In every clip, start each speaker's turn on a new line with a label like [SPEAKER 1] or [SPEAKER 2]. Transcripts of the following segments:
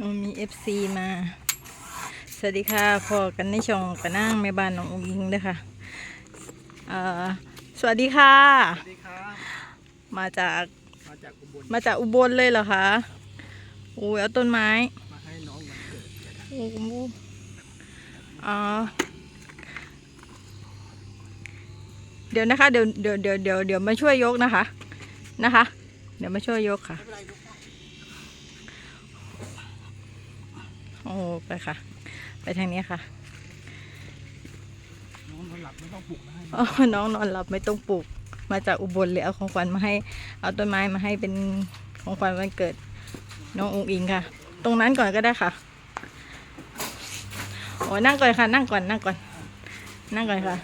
[SPEAKER 1] มันมีเอฟซีมา สวัสดีค่ะพอกันในช่องกระนั่งแม่บ้านน้องอุ้งอิงด้วยค่ะเอ่อสวัสดีค่ะ
[SPEAKER 2] สวัสดีครับ
[SPEAKER 1] มาจาก
[SPEAKER 2] มาจากอุบล
[SPEAKER 1] มาจากอุบลเลยเหรอคะโอ้ยเอาต้นไม้
[SPEAKER 2] มาให้น้องวันเกิด
[SPEAKER 1] โอ้โหอ๋อเดี๋ยวนะคะเดี๋ยวเดี๋ยวเดี๋ยวเดี๋ยวเดี๋ยวมาช่วยยกนะคะนะคะ เดี๋ยวมาช่วยยกค่ะ
[SPEAKER 2] ไม่เป็นไรลูก
[SPEAKER 1] โอ้ไปค่ะ ไปทางนี้ค่ะ
[SPEAKER 2] น้องนอนหลับไม่ต้องปลุกนะให้
[SPEAKER 1] อ๋อน้องนอนหลับไม่ต้องปลุก มาจากอุบลเลยเอาของขวัญมาให้ เอาต้นไม้มาให้เป็นของขวัญวันเกิด น้ององอิงค่ะ ตรงนั้นก่อนก็ได้ค่ะโอ้นั่งก่อนค่ะ นั่งก่อน นั่งก่อน นั่งก่อนค่ะ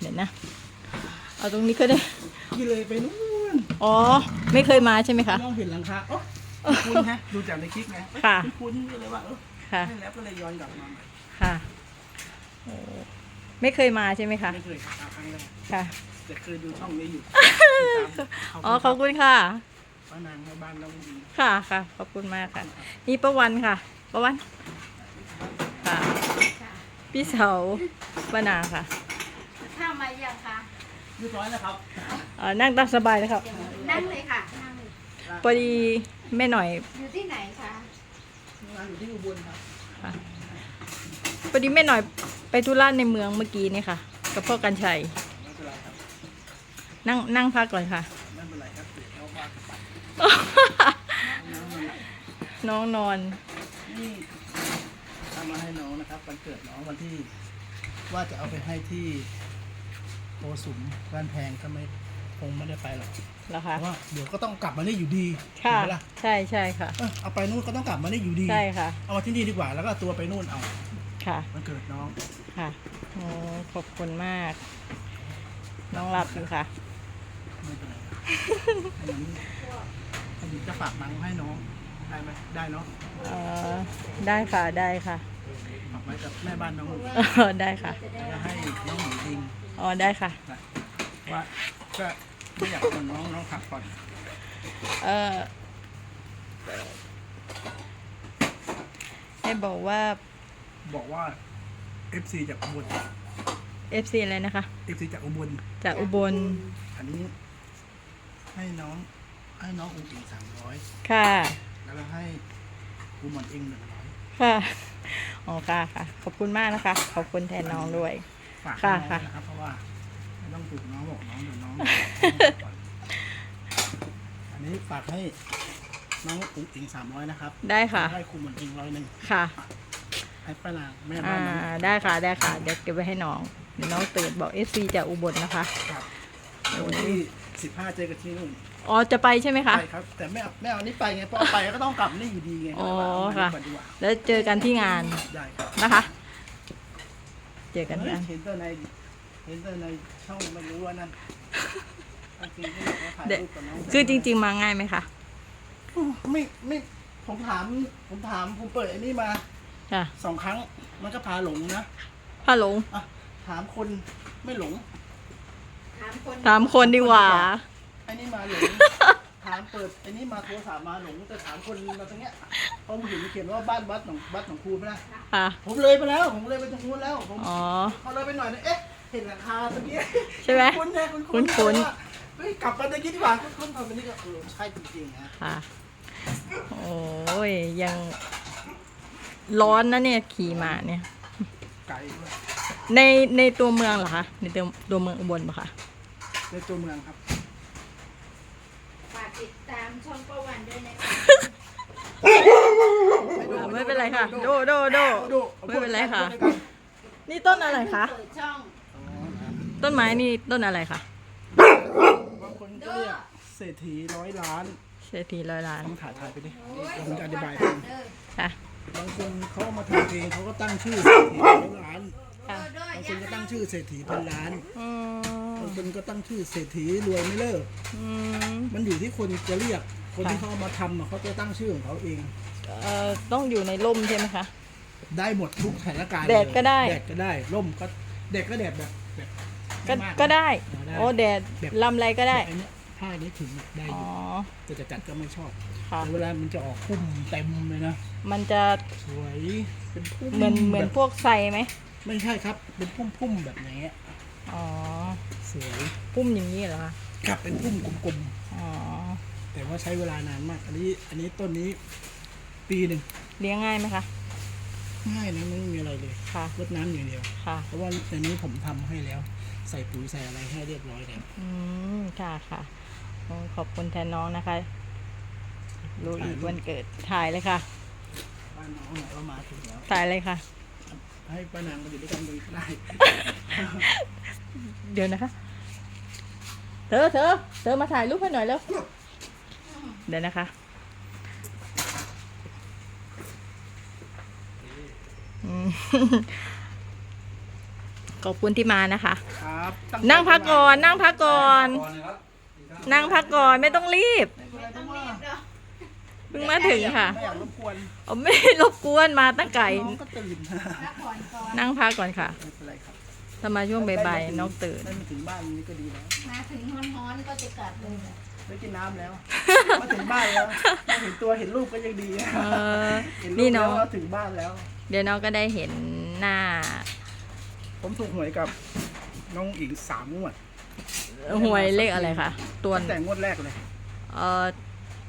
[SPEAKER 1] เดี๋ยวนะ เอาตรงนี้ก็ได้
[SPEAKER 2] กี่เลยไปนู่น
[SPEAKER 1] อ๋อ ไม่เคยมาใช่ไหมคะ
[SPEAKER 2] น้องเห็นหลังคาโอ้ คุ้นฮะดูจากในคลิปไง
[SPEAKER 1] ค่ะ
[SPEAKER 2] คุ้นๆก็เลยว่าเออ
[SPEAKER 1] ค่ะ
[SPEAKER 2] ให้แล้วก็เลยย้อนกลับมาใหม่
[SPEAKER 1] ค่ะโอ้ไม่เคยมาใช่ไหมคะ
[SPEAKER 2] ไม่เคยครับครั้งแรก
[SPEAKER 1] ค่ะ
[SPEAKER 2] แต่เคยดูช่องนี้อยู่
[SPEAKER 1] อ๋อ ขอบคุณค่ะ
[SPEAKER 2] ป้านางแม่บ้านน้องดี
[SPEAKER 1] ค่ะค่ะ ขอบคุณมากค่ะ นี่ประวันค่ะ ประวันค่ะ พี่เสาวปานาค่ะ
[SPEAKER 3] ข้าวมายังคะ
[SPEAKER 2] เรียบร้อยแล้วครับ
[SPEAKER 1] เอ่อนั่งตามสบายเลยครับ
[SPEAKER 3] นั่งเลยค่ะนั่งเลย
[SPEAKER 1] พอดี แม่หน่อย
[SPEAKER 3] อยู่ที่ไหนคะ
[SPEAKER 2] งานอยู่ที่อุบลครับ
[SPEAKER 1] ค่ะพอดีแม่หน่อยไปธุระในเมืองเมื่อกี้นี่ค่ะ กับพ่อกันชัย
[SPEAKER 2] ไม่เป็นไรครับ
[SPEAKER 1] นั่งนั่งพักก่อนค่ะ
[SPEAKER 2] ไม่เป็นไรครับเดี๋ยวเขาว่ากันไปน้องมัน
[SPEAKER 1] น้องนอน
[SPEAKER 2] นี่ทำมาให้น้องนะครับวันเกิดน้องวันที่ ว่าจะเอาไปให้ที่โพสุมบ้านแพงก็ไม่ คงไม่ได้ไปหรอก
[SPEAKER 1] แล้ว
[SPEAKER 2] เพ
[SPEAKER 1] ค่ะ
[SPEAKER 2] ราะว่าเดี๋ยวก็ต้องกลับมานี่อยู่ดี
[SPEAKER 1] ค่ะ
[SPEAKER 2] ถูกไหมล่ะ
[SPEAKER 1] ใช่ใช่ค่ะ
[SPEAKER 2] เออเอาไปนู่นก็ต้องกลับมานี่อยู่ดี
[SPEAKER 1] ใช่ค่ะ
[SPEAKER 2] เอามาที่นี่ดีกว่าแล้วก็เอาตัวไปนู่นเอา
[SPEAKER 1] ค่ะ
[SPEAKER 2] วันเกิดน้อง
[SPEAKER 1] ค่ะโอ้ขอบคุณมาก น้องรับอยู่ค่ะ
[SPEAKER 2] ไม่เป็นไรอันนี้อันนี้จะฝากนังให้น้องได้ไหมได้เนาะ
[SPEAKER 1] เอ่อได้ค่ะ ได้ค่ะ
[SPEAKER 2] ฝากไว้กับแม่บ้านน้อง
[SPEAKER 1] เออได้ค่ะ
[SPEAKER 2] แล้วก็ให้น้องหมูดิง
[SPEAKER 1] อ๋อ ได้ค่ะ
[SPEAKER 2] นะว่า ก็ไม่อยากคนน้องน้องพักผ่อน
[SPEAKER 1] เออให้บอกว่า
[SPEAKER 2] บอกว่า FC จากอุบล
[SPEAKER 1] FC อะไรนะคะ
[SPEAKER 2] FC จากอุบล
[SPEAKER 1] จากอุบล
[SPEAKER 2] อันนี้ ให้น้อง ให้น้องอุ้งอิงสามร้อย
[SPEAKER 1] ค่ะ
[SPEAKER 2] แล้วก็ให้กูหมอนเองหนึ่งร้อย
[SPEAKER 1] ค่ะอ๋อค่ะค่ะ ขอบคุณมากนะคะ ขอบคุณแทนน้องด้วย
[SPEAKER 2] ฝาก
[SPEAKER 1] ค่ะ
[SPEAKER 2] ให้น้อง
[SPEAKER 1] ค่ะ
[SPEAKER 2] นะครับเพราะว่าไม่ ต้องปลุกน้องบอกน้องเดี๋ยวน้องก่อนอันนี้ฝากให้น้องอุ้งอิงสามร้อยนะครับ
[SPEAKER 1] ได้ค่ะ
[SPEAKER 2] ให้ครูหมอนเองร้อยหนึ่ง
[SPEAKER 1] ค่ะ
[SPEAKER 2] ให้ป้านางแม่
[SPEAKER 1] อ่า
[SPEAKER 2] บ้านน้อง
[SPEAKER 1] ได้ค่ะได้ค่ะ เดี๋ยวเก็บไว้ให้น้องเดี๋ยวน้องตื่นบอก FC จากอุบลนะคะ
[SPEAKER 2] ครับเดี๋ยววันที่สิบห้าเจอกันที่นู่น
[SPEAKER 1] อ๋อจะไปใช่ไหมคะ
[SPEAKER 2] ไปครับ แต่ไม่เอาไม่เอานี่ไปไงเพราะเอาไปก็ต้องกลับนี่อยู่ดีไง
[SPEAKER 1] อ๋อ
[SPEAKER 2] ก็เลยว่าเอา
[SPEAKER 1] ค่ะ
[SPEAKER 2] มาดีกว่า
[SPEAKER 1] แล้วเจอกันที่งาน
[SPEAKER 2] ได้ครับ
[SPEAKER 1] นะคะ เจอกันที่
[SPEAKER 2] เฮ้ย
[SPEAKER 1] งาน
[SPEAKER 2] เห็นแต่ใน เห็นแต่ในช่องไม่รู้ว่านั่นจริงๆก็อยากจะถ่ายรูปกับน้อง
[SPEAKER 1] คือจริง ๆ มาง่ายไหมคะ
[SPEAKER 2] ๆไม่ไม่ผมถาม ผมถามผมเปิดไอ้นี่มา
[SPEAKER 1] ค่ะ
[SPEAKER 2] สองครั้ง มันก็พาหลงนะ
[SPEAKER 1] ฮัลโหล
[SPEAKER 2] อะถามคนไม่หลง
[SPEAKER 3] ถามคน
[SPEAKER 1] ถามคนดีกว่า
[SPEAKER 2] ไอ้นี่มาหลง ถามเปิดไอ้นี่มาโทรศัพท์มาหลงแต่ถามคนมาตรงเนี้ยเพราะผมเห็นเขียนว่าบ้านวัดหนองวัดหนองคูไหมนะ
[SPEAKER 1] ค่ะ
[SPEAKER 2] ผมเลยไปแล้ว ผมเลยไปตรงนู้นแล้วผม
[SPEAKER 1] อ๋อ
[SPEAKER 2] เขาเลยไปหน่อยนึงเอ๊ะ เห็นหลังคาตะกี้
[SPEAKER 1] ใช่ไหม
[SPEAKER 2] คุ้นๆนะคุ้นๆ
[SPEAKER 1] คุ้นๆ
[SPEAKER 2] ว่าเฮ้ยกลับมาตะกี้ดีกว่าคุ้นๆพอไปนี่ก็เออใช่จริงๆนะ
[SPEAKER 1] ค่ะ โอ้ย ยังร้อนนะเนี่ยขี่มาเนี่ย
[SPEAKER 2] ไกลด้วย
[SPEAKER 1] ในในตัวเมืองเหรอคะ ในตัวตัวเมืองอุบลปะคะ
[SPEAKER 2] ในตัวเมืองครับ
[SPEAKER 3] ฝากติดตามช่องประวันด้วยนะคะ
[SPEAKER 1] อ่าไม่เป็นไรค่ะ โดโดโด
[SPEAKER 2] ดู
[SPEAKER 1] ไม่เป็นไรค่ะ นี่ต้นอะไรคะ
[SPEAKER 3] เปิดช่อง
[SPEAKER 1] ต้นไม้นี่ต้นอะไรคะ
[SPEAKER 2] บางคนก็เรียกเศรษฐีร้อยล้าน
[SPEAKER 1] เศรษฐีร้อยล้าน
[SPEAKER 2] ต้องถ่ายถ่ายไปดิ
[SPEAKER 3] โอ้ย
[SPEAKER 2] ผมจะอธิบายให้ฟัง
[SPEAKER 3] เด้อ
[SPEAKER 1] ค่ะ
[SPEAKER 2] บางคนเขาเอามาทำเองเขาก็ตั้งชื่อเศรษฐีร้อยล้าน
[SPEAKER 1] ค่ะ
[SPEAKER 3] เด้อบา
[SPEAKER 2] ง
[SPEAKER 3] อ
[SPEAKER 2] ค
[SPEAKER 3] ย่าน
[SPEAKER 2] ก็ตั้งชื่อเศรษฐีพันล้าน
[SPEAKER 1] อืม
[SPEAKER 2] บางคนก็ตั้งชื่อเศรษฐีรวยไม่เลิก
[SPEAKER 1] อืม
[SPEAKER 2] มันอยู่ที่คนจะเรียก คนที่
[SPEAKER 1] ค่ะ
[SPEAKER 2] เขาเอามาทำอะเขาจะตั้งชื่อของเขาเอง
[SPEAKER 1] เอ่อต้องอยู่ในร่มใช่ไหมคะ
[SPEAKER 2] ได้หมดทุกสถานการณ์
[SPEAKER 1] แดดก็ได้
[SPEAKER 2] แดดก็ได้ร่มก็แดดก็แดดแบบแบบ
[SPEAKER 1] ก็
[SPEAKER 2] ม่มา
[SPEAKER 1] ก็ได้
[SPEAKER 2] ได้
[SPEAKER 1] โอ้แดด
[SPEAKER 2] แบบ
[SPEAKER 1] ลำไรก็ได้
[SPEAKER 2] แบบอันเนี้ยผ้านี้ถึงอะได้อ
[SPEAKER 1] อ๋อ
[SPEAKER 2] ยู่แต่จะจัดก็ไม่ชอบ
[SPEAKER 1] ค่ะ
[SPEAKER 2] แต่เวลามันจะออกพุ่มเต็มเลยนะ
[SPEAKER 1] มันจะ
[SPEAKER 2] สวยเป็นพุ่ม
[SPEAKER 1] เหมือนเหมือน
[SPEAKER 2] แบบ
[SPEAKER 1] พวกไซไหม
[SPEAKER 2] ไม่ใช่ครับ เป็นพุ่มพุ่มๆแบบนี้
[SPEAKER 1] อ๋อ
[SPEAKER 2] สวย
[SPEAKER 1] ปุ้มอย่างนี้เหรอคะ
[SPEAKER 2] ครับเป็นพุ่มกลม
[SPEAKER 1] อ๋อ
[SPEAKER 2] ๆแต่ว่าใช้เวลานานมาก อันนี้ อันนี้ต้นนี้ ปีหนึ่ง
[SPEAKER 1] เลี้ยงง่ายไหมคะ
[SPEAKER 2] ง่ายนะไม่มีอะไรเลย
[SPEAKER 1] ค่ะ
[SPEAKER 2] รดน้ำอย่างเดียว
[SPEAKER 1] ค่ะ
[SPEAKER 2] เพราะว่าอันนี้ผมทำให้แล้ว ใส่ปุ๋ยใส่อะไรให้เรียบร้อยแล้ว
[SPEAKER 1] อืมค่ะค่ะโอ้ขอบคุณแทนน้องนะคะ รู้อีกวันเกิดถ่ายเลยค่ะ
[SPEAKER 2] บ้านน้องเนี่ยเรามาถึงแล้ว
[SPEAKER 1] ถ่ายเลยค่ะ
[SPEAKER 2] ให้ป้านางมาอยู่ด้วยกันเลยก็ได้
[SPEAKER 1] เดี๋ยวนะคะ เธอเธอเธอมาถ่ายรูปให้หน่อยแล้ว เดี๋ยวนะคะอืม ขอบคุณที่มานะคะ
[SPEAKER 2] ครับตั้
[SPEAKER 1] นั่งพักก่อนนั่งพักก่อน
[SPEAKER 4] ก่อนนะครับ
[SPEAKER 1] นั่งพักก่อนไม่ต้องรีบ
[SPEAKER 2] ไม่เป็นไร
[SPEAKER 3] ต้
[SPEAKER 2] ต้
[SPEAKER 3] อ
[SPEAKER 2] องง
[SPEAKER 3] รี
[SPEAKER 2] ว่า
[SPEAKER 3] บเนาะ
[SPEAKER 1] เพิ่งมาถึงค่ะ
[SPEAKER 2] ไม่อยากรบกวน
[SPEAKER 1] อ๋อไม่รบกวนมาตั้งไก่
[SPEAKER 2] น้องก็ตื่น
[SPEAKER 3] พักผ่อนก่อน
[SPEAKER 1] นั่งพักก่อนค่ะ
[SPEAKER 2] ไม่เป็นไรครับ
[SPEAKER 1] ถ้ามาช่วงบ่ายๆน้องตื่น
[SPEAKER 2] ได้มาถึงบ้านนี้ก็ดีแล้ว
[SPEAKER 3] มาถึงฮ้อนๆก็จะกลับเลยอะ
[SPEAKER 2] ได้กินน้ำแล้ว มาถึงบ้านแล้วมาถึงตัวเห็นรูปก็ยังดี
[SPEAKER 1] เออ
[SPEAKER 2] เห็นรู
[SPEAKER 1] นี่
[SPEAKER 2] ป
[SPEAKER 1] น้
[SPEAKER 2] แล้
[SPEAKER 1] อ
[SPEAKER 2] ว
[SPEAKER 1] ง
[SPEAKER 2] ว่าถึงบ้านแล้ว
[SPEAKER 1] เดี๋ยวน้องก็ได้เห็นหน้า
[SPEAKER 2] ผมถูกหวยกับน้องอิงสามงวด
[SPEAKER 1] หวยเลขอะไรคะตัว
[SPEAKER 2] ตั้งแต่งวดแรกเลย
[SPEAKER 1] เอ่อ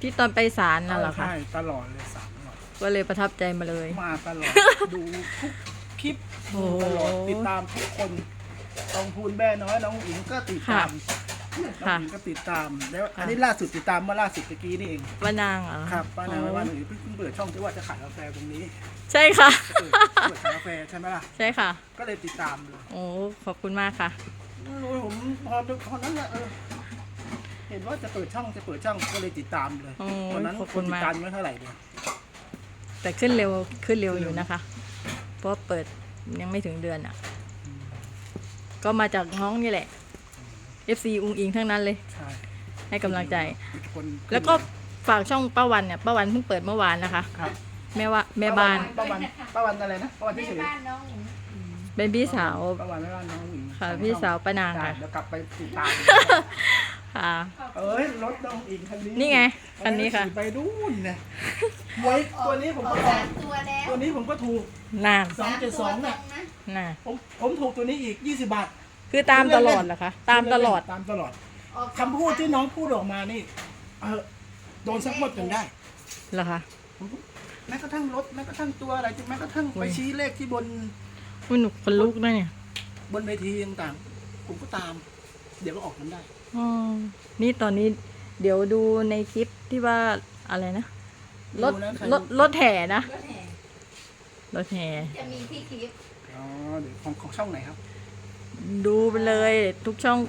[SPEAKER 1] ที่ตอนไปศาลนั่นเหรอคะ
[SPEAKER 2] ใช่ตลอดเลยสามงวด
[SPEAKER 1] ก็เลยประทับใจมาเลย
[SPEAKER 2] มาตลอดดูทุกคลิป
[SPEAKER 1] โอ้
[SPEAKER 2] ดู
[SPEAKER 1] โห
[SPEAKER 2] ตลอดติดตามทุกคนตองพูนแม่น้อยน้องอิงก็ติดตาม น้อง
[SPEAKER 1] ค่ะ
[SPEAKER 2] อิงก็ติดตาม แล้ว
[SPEAKER 1] ค่ะ
[SPEAKER 2] อันนี้ล่าสุดติดตามเมื่อล่าสุดเมื่อกี้นี่เอง
[SPEAKER 1] ว่านางเหรอ
[SPEAKER 2] ครับป้านาง
[SPEAKER 1] โอ้
[SPEAKER 2] ว่าหนูเพิ่งเปิดช่องที่ว่าจะขายกาแฟตรงนี้
[SPEAKER 1] ใช่ค่ะ
[SPEAKER 2] เปิดเปิดขายกาแฟใช่ไหมล่ะ
[SPEAKER 1] ใช่ค่ะ
[SPEAKER 2] ก็เลยติดตามเลย
[SPEAKER 1] โอ้ขอบคุณมากค่ะ
[SPEAKER 2] รู้ผมพอพอนั้นแหละเออ เห็นว่าจะเปิดช่องจะเปิดช่องก็เลยติดตามเลย
[SPEAKER 1] โอ้
[SPEAKER 2] ตอนนั้น
[SPEAKER 1] ขอบ
[SPEAKER 2] ค
[SPEAKER 1] คุ
[SPEAKER 2] น
[SPEAKER 1] ณ
[SPEAKER 2] ติ
[SPEAKER 1] มา
[SPEAKER 2] ด
[SPEAKER 1] ก
[SPEAKER 2] ตามไม่เท่าไหร่เลย
[SPEAKER 1] แต่ขึ้นเร็วขึ้นเร็วอยู่นะคะ เพราะเปิดยังไม่ถึงเดือนอะ ก็มาจากน้องนี่แหละ FC อุงอิงทั้งนั้นเลย
[SPEAKER 2] ใช่
[SPEAKER 1] ให้กำลังใจ
[SPEAKER 2] คน
[SPEAKER 1] แล้วก็ฝากช่องป้าวันเนี่ยป้าวันเพิ่งเปิดเมื่อวานนะคะ
[SPEAKER 2] ครับ
[SPEAKER 1] แม่ว่าแม่บ้าน
[SPEAKER 2] ป้าวันป้าวันอะไรนะป้าวัน
[SPEAKER 3] แม่
[SPEAKER 2] ที่เฉย
[SPEAKER 3] บ้านน้องหญิง
[SPEAKER 1] เป็นพี่สาว
[SPEAKER 2] ป้าวันแม่บ้านน้องหญิง
[SPEAKER 1] ค่ะพี่สาวป้านาง
[SPEAKER 2] ใช่
[SPEAKER 1] ค่ะ
[SPEAKER 2] เดี๋ยวกลับไปติดตาม
[SPEAKER 1] ค่ะ
[SPEAKER 2] เอ้ยรถน้องอิงคันนี้
[SPEAKER 1] นี่ไงคันนี้ค่ะ
[SPEAKER 2] ขี่ไปดูนนะหวยตัวนี้ผม
[SPEAKER 3] ออ
[SPEAKER 2] ก็
[SPEAKER 3] ก
[SPEAKER 2] ออ
[SPEAKER 3] สากมตัวแล้ว
[SPEAKER 2] ตัวนี้ผมก็ถูก
[SPEAKER 1] นาน
[SPEAKER 2] สองเจ็ดสอง
[SPEAKER 3] เนี่
[SPEAKER 2] เนี่ยย
[SPEAKER 1] น่ะ
[SPEAKER 2] ผมผมถูกตัวนี้อีกยี่สิบบาท
[SPEAKER 1] คือตามตลอดเหรอคะตามตลอด
[SPEAKER 2] ตามตลอดคำพูดที่น้องพูดออกมานี่ เออโดนสักหมดจนได้
[SPEAKER 1] เหรอคะ
[SPEAKER 2] แม้กระทั่งรถแม้กระทั่งตัวอะไรแม้กระทั่งไปชี้เลขที่บน
[SPEAKER 1] มันหนุกคนลุกด้วยเนี่ย
[SPEAKER 2] บนเวทีต่างๆผมก็ตาม เดี๋ยวก็ออกมันได้
[SPEAKER 1] อ๋อนี่ตอนนี้เดี๋ยวดูในคลิปที่ว่าอะไรนะรถ
[SPEAKER 2] ดูนะใคร
[SPEAKER 1] รถรถแห่นะ
[SPEAKER 3] รถแห่
[SPEAKER 1] รถแห่
[SPEAKER 3] จะมีที่คลิป
[SPEAKER 2] อ๋อเดี๋ยวของของช่องไหนครับ
[SPEAKER 1] ดูไปเลยทุกช่อง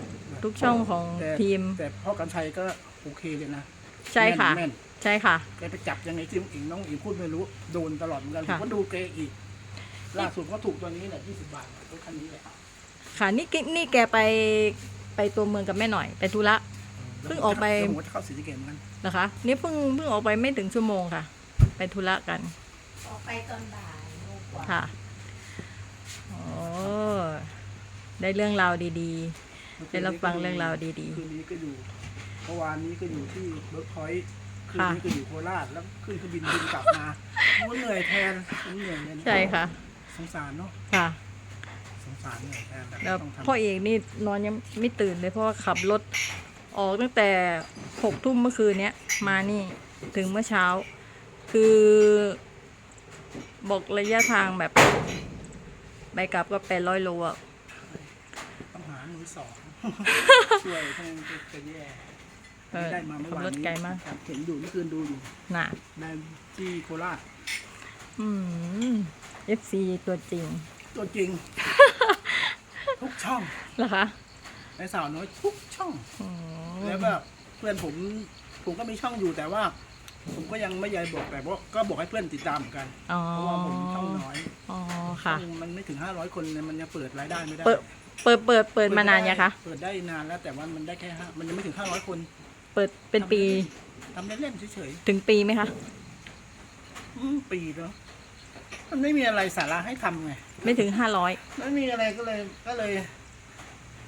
[SPEAKER 1] ทุกช่องของ
[SPEAKER 2] แต่
[SPEAKER 1] ทีม
[SPEAKER 2] แต่พ่อกันชัยก็โอเคเลยนะ
[SPEAKER 1] ใช่ค่ะ
[SPEAKER 2] แม่น
[SPEAKER 1] ใช่ค่ะ
[SPEAKER 2] แกไปจับยังไงที่น้องอิงน้องอิงพูดไม่รู้โดนตลอดเหมือนกันผ
[SPEAKER 1] ค่ะ
[SPEAKER 2] มก็ดูแกอีก ล่าสุดก็ถูกตัวนี้แหละยี่สิบบาทรถคันนี้แหละ
[SPEAKER 1] ค่ะนี่กินี่แกไปไปตัวเมืองกับแม่หน่อย ไปธุระ เพิ่งออกไป
[SPEAKER 2] เดี๋ยวผมจะเข้าสีสะเกมกัน
[SPEAKER 1] นะคะ นี่เพิ่งเพิ่งออกไปไม่ถึงชั่วโมงค่ะ ไปธุระกัน
[SPEAKER 3] ออกไปตอนบ่ายโมงกว่า
[SPEAKER 1] ค่ะโอ้ ได้เรื่องราวดีๆ ได้รับฟังเรื่องราวดี
[SPEAKER 2] คืนนี้ก็อยู่เมื่อวานนี้ก็อยู่ที่เบิร์กพอยต์คืน
[SPEAKER 1] ค่ะ
[SPEAKER 2] นี้ก็อยู่โคราชแล้วขึ้นเครื่องบินบินกลับมาโอ้เหนื่อยแทนเหนื่อยเลยนะ
[SPEAKER 1] ๆใช่ค่ะ
[SPEAKER 2] สงสารเนาะ
[SPEAKER 1] ค่ะ
[SPEAKER 2] สงสารเหนื่อยแทนแต่
[SPEAKER 1] แล้ว
[SPEAKER 2] ต้องทำ
[SPEAKER 1] พ่อเอกนี่นอนยังไม่ตื่นเลยเพราะว่าขับรถออกตั้งแต่หกทุ่มเมื่อคืนเนี้ยมานี่ถึงเมื่อเช้า คือ บอกระยะทางแบบ ไปกลับก็แปดร้อยโลอะ
[SPEAKER 2] ต้องหามือสองช่วยให้มันจะแย่
[SPEAKER 1] เออ
[SPEAKER 2] ได้มาเมื่อ
[SPEAKER 1] ขับ
[SPEAKER 2] วาน
[SPEAKER 1] รถ
[SPEAKER 2] นี้
[SPEAKER 1] ไกลมาก
[SPEAKER 2] ครับเห็นอยู่เมื่อคืนดูอยู่
[SPEAKER 1] น่ะ
[SPEAKER 2] ได้ที่โคราช
[SPEAKER 1] อืม FC ตัวจริง
[SPEAKER 2] ตัวจริง ทุกช่อง
[SPEAKER 1] เหรอคะ
[SPEAKER 2] ในสาวน้อยทุกช่อง
[SPEAKER 1] อืม
[SPEAKER 2] แล้วก็เพื่อนผมผมก็มีช่องอยู่แต่ว่า ผมก็ยังไม่ยายบอกแต่ว่าก็บอกให้เพื่อนติดตามเหมือนกัน
[SPEAKER 1] อ๋อ
[SPEAKER 2] เพราะว่าผมช่องน้อย
[SPEAKER 1] อ๋อค่ะ
[SPEAKER 2] ช่องมันไม่ถึงห้าร้อยคนเนี่ยมันยังเปิดรายได้ไม่ได้
[SPEAKER 1] เปิด เปิดเปิดเปิดมานานยังคะ
[SPEAKER 2] เปิดได้นานแล้วแต่ว่ามันได้แค่ห้ามันยังไม่ถึงห้าร้อยคน
[SPEAKER 1] เปิดเป็นปี
[SPEAKER 2] ทำเล่นๆเฉย
[SPEAKER 1] ถึงปีไหมคะ
[SPEAKER 2] ๆอืมปีเนาะมันไม่มีอะไรสาระให้ทำไง
[SPEAKER 1] ไม่ถึงห้าร้อย
[SPEAKER 2] ไม่มีอะไรก็เลยก็เลย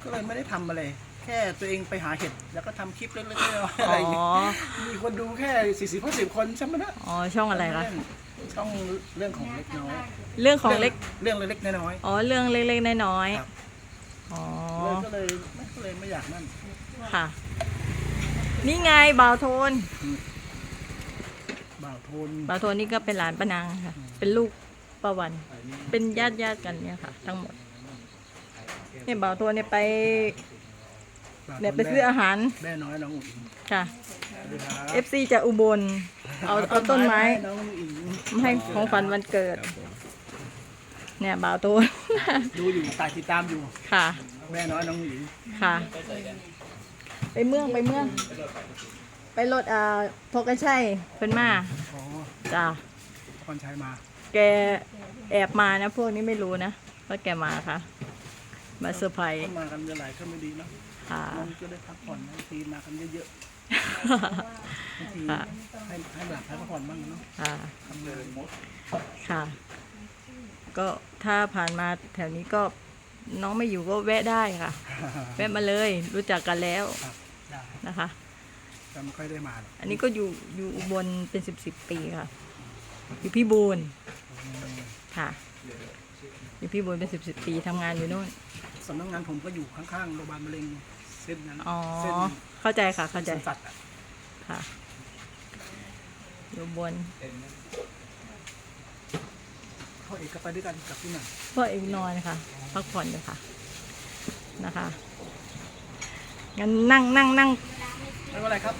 [SPEAKER 2] ก็เลยไม่ได้ทำอะไร แค่ตัวเองไปหาเห็ดแล้วก็ทำคลิปเล็กๆน้อยๆอะไร
[SPEAKER 1] อ๋
[SPEAKER 2] อย่างเงี้ย
[SPEAKER 1] อ
[SPEAKER 2] มีคนดูแค่สี่สิบห้าสิบคนใช่ไหมนะ
[SPEAKER 1] อ๋อช่องอะไรคะ
[SPEAKER 2] ช่องเรื่องของเล็กน้อย
[SPEAKER 1] เรื่องของเล็ก
[SPEAKER 2] เรื่องเล็กๆน้อย
[SPEAKER 1] อ๋อเรื่องเล็กๆน้อย
[SPEAKER 2] ครับ
[SPEAKER 1] ๆ อ๋อ
[SPEAKER 2] ๆเลยก็เลยไม่ก็เลยไม่อยากนั่น
[SPEAKER 1] ค่ะ นี่ไงบ่าวโทน
[SPEAKER 2] บ่าวโทน
[SPEAKER 1] บ่าวโทนนี่ก็เป็นหลานป้านางค่ะ เป็นลูกป้าวัน เป็นญาติญาติๆกันเนี่ยค่ะ ทั้งหมด เนี่ยบ่าวโทนเนี่ยไป
[SPEAKER 2] บ่าวโท
[SPEAKER 1] เนี่ยไปซื้ออาหาร
[SPEAKER 2] แม่น้อยน้องอุ๋งอิง
[SPEAKER 1] ค่ะ
[SPEAKER 2] สวัสดีครับ
[SPEAKER 1] FC จากอุบล เอาเอาต้นไม้
[SPEAKER 2] ให้น้องอุ๋งอิง
[SPEAKER 1] มาให้ของขวัญวันเกิด เนี่ยบ่าวโทน
[SPEAKER 2] ดูอยู่ตายติดตามอยู่
[SPEAKER 1] ค่ะ
[SPEAKER 2] แม่น้อยน้องอุ๋งอิง
[SPEAKER 1] ค่ะ ไปเมืองไปเมือง ไปรถอ่าพกกระชัยเพิ่นมา
[SPEAKER 2] อ๋อ
[SPEAKER 1] จ้า
[SPEAKER 2] พรชัยมา
[SPEAKER 1] แกแอบมานะ พวกนี้ไม่รู้นะว่าแกมาค่ะ มาเซอร์ไพรส์
[SPEAKER 2] เข้ามากันเยอะหลายก็ไม่ดีเนาะ
[SPEAKER 1] ค่ะ
[SPEAKER 2] น้องก็ได้พักผ่อนบางทีมากันเยอะๆบางที
[SPEAKER 1] ค่ะ
[SPEAKER 2] ให้ให้หลับให้พักผ่อนบ้างเนาะ
[SPEAKER 1] ค่ะ
[SPEAKER 2] ทำงานหมด
[SPEAKER 1] ค่ะ ก็ถ้าผ่านมาแถวนี้ก็น้องไม่อยู่ก็แวะได้ค่ะ แวะมาเลยรู้จักกันแล้ว
[SPEAKER 2] ครับได้
[SPEAKER 1] นะคะ
[SPEAKER 2] แต่ไม่ค่อยได้มาหรอก
[SPEAKER 1] อันนี้ก็อยู่อยู่อุบลเป็นสิบสิบปีค่ะ อยู่พี่บูนค่ะ อยู่พี่บูนเป็นสิบสิบปีทำงานอยู่นู่น
[SPEAKER 2] สำนักงานผมก็อยู่ข้างๆโรงพยาบาลมะเร็งเส้นนั้น
[SPEAKER 1] อ๋อ
[SPEAKER 2] เส้น
[SPEAKER 1] เข้าใจค่ะ เข้าใจ
[SPEAKER 2] สวนสัตว์อะ
[SPEAKER 1] ค่ะ อยู่อุบน
[SPEAKER 2] พ่อเอกก็ไปด้วยกันกับพี่หน่อย
[SPEAKER 1] พ่อเอกนอนค่ะพักผ่อนอยู่ค่ะนะคะงั้นนั่งนั่งนั่ง
[SPEAKER 2] ไม่เป็นไรครับ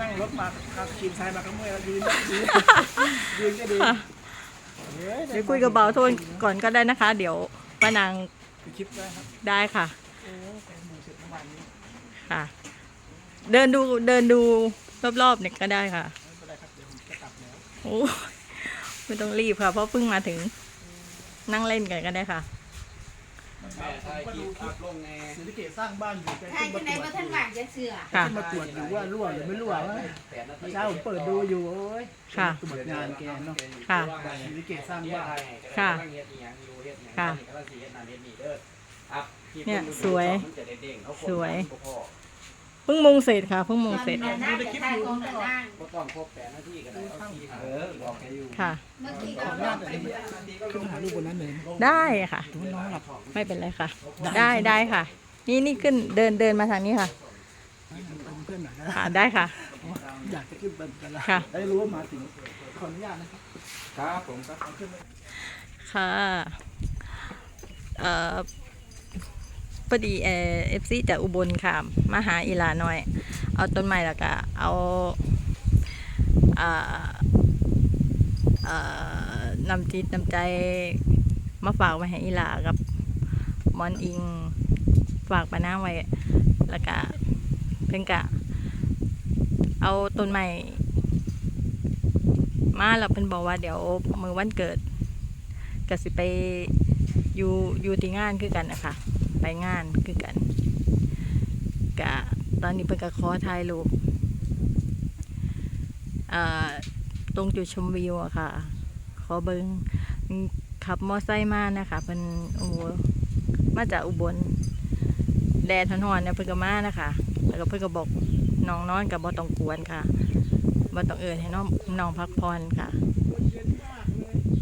[SPEAKER 2] นั่งรถมาขับขี่มซ้ายมาก็เมื่อยแล้วยืนยืนยืนก็ดี
[SPEAKER 1] ค่ะ
[SPEAKER 2] เฮ้
[SPEAKER 1] เดี๋ยวคุยกับเบาโทนก่อนก็ได้นะคะ เดี๋ยวป้านาง
[SPEAKER 2] ไปคลิปได้ครับ
[SPEAKER 1] ได้ค่ะ
[SPEAKER 2] โอ้เป็นหมู่เสร็จเมื่อวานนี้
[SPEAKER 1] ค่ะ เดินดูเดินดูรอบๆเนี่ยก็ได้ค่ะ
[SPEAKER 2] ไม่เป็นไรครับเดี๋ยวผมจะกลับแล้ว
[SPEAKER 1] โอ้ ไม่ต้องรีบค่ะ เพราะเพิ่งมาถึงนั่งเล่นกันก็ได้ค่ะ
[SPEAKER 4] แม่ถ่ายคลิปอัพลงใน
[SPEAKER 2] ศรีสะเกษสร้างบ้านอยู่แก
[SPEAKER 3] ถ้า
[SPEAKER 2] ขึ้น
[SPEAKER 3] จะ
[SPEAKER 2] มาตรวจ
[SPEAKER 3] ไหนว่าท่านหมากจะเสือ
[SPEAKER 1] ค่ะ
[SPEAKER 2] ขึ้นมาตรวจอยู่ว่ารั่วหรือไม่รั่ววะ
[SPEAKER 4] แปดนาที
[SPEAKER 2] เมื่อเช้าผมเปิดดูอยู่โอ้ย
[SPEAKER 1] ค่ะ
[SPEAKER 2] ตรวจงานแกเนาะ
[SPEAKER 1] ค่ะ
[SPEAKER 2] ศรีสะเกษสร้างบ้าน
[SPEAKER 1] ค่ะ
[SPEAKER 4] เฮ็ดอีหยังอยู่เฮ็ดอีหยัง
[SPEAKER 1] ค่ะ
[SPEAKER 4] นี่ก็สิเฮ็ดนั่นเฮ็ดนี่เด้ออัพคลิป
[SPEAKER 1] เนี่ย
[SPEAKER 4] ลง
[SPEAKER 1] สวย
[SPEAKER 4] มันจะได้เด้งเขาคน
[SPEAKER 1] สวย
[SPEAKER 4] บ่พอ
[SPEAKER 1] เพิ่งมุงเสร็จค่ะเพิ่งมุงเสร็จ
[SPEAKER 3] แต่หน้าแต่ทายของแต่นั่ง
[SPEAKER 4] บ่ต้องครบแปดนาทีก็ได้เอาทีเออบอกแกอยู่
[SPEAKER 1] ค่ะ
[SPEAKER 3] เมื่อกี้
[SPEAKER 2] ขอ
[SPEAKER 3] ก็
[SPEAKER 2] อนุญาตแต่ขึ้นมาหาลูกบนนั้นเลย
[SPEAKER 1] ได้ค่ะ
[SPEAKER 2] ถึงน้องหลับ
[SPEAKER 1] ไม่เป็นไรค่ะ ได้ได้ค่ะ นี่นี่ขึ้นเดินเดินมาทางนี้ค่ะ
[SPEAKER 2] เป็นเพื่อนหน่อยนะ
[SPEAKER 1] ค่ะได้ค่ะ
[SPEAKER 2] อยากจะขึ้นเป็นกันละ
[SPEAKER 1] ค่ะ
[SPEAKER 2] ได้รู้ว่ามาถึงขออนุญาตนะครับ
[SPEAKER 4] ครับผมครับ
[SPEAKER 1] ค่ะเอ่อ พอดีเอฟซีจากอุบลค่ะ มาหาอีหลาหน่อย เอาต้นไม้แล้วก็เอานำจิตนำใจมาฝากไว้ให้อีหลากับมอนอิงฝากปาน้าไว้ แล้วก็เพิ่งกะ เอาต้นไม้มาแล้วเพิ่นบอกว่าเดี๋ยวมือวันเกิดก็สิไปอยู่อยู่ที่งานคือกันนะคะ ไปงานคือกันกะตอนนี้เพิ่นก็ขอถ่ายรูปตรงจุดชมวิวอะค่ะ ขอเบิงขับมอไซค์มานะคะเพิ่นโอ้โหมาจากอุบลแดดทอนๆเนี่ยเพิ่นก็มานะคะแล้วก็เพิ่นก็บอกน้องนอนกับบ่ต้องกวนค่ะบ่ต้องเอินให้น้องน้องพักผ่อนค่ะ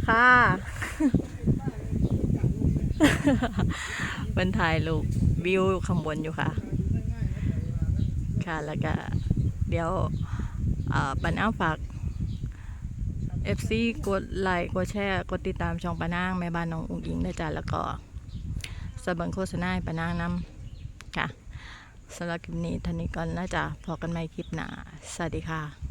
[SPEAKER 1] ค่ะ เป็นถ่ายรูปวิวข้างบนอยู่ค่ะ ค่ะแล้วก็เดี๋ยวปันอ้าฝาก FC กดไลค์กดแชร์กดติดตามช่องปานางแม่บ้านน้องอุ้งอิงด้วยจ้ะแล้วก็สบังโฆษณาให้ปานางนำค่ะสำหรับคลิปนี้ท่านี้ก่อนนะจ๊ะพอกันใหม่คลิปหน้าสวัสดีค่ะ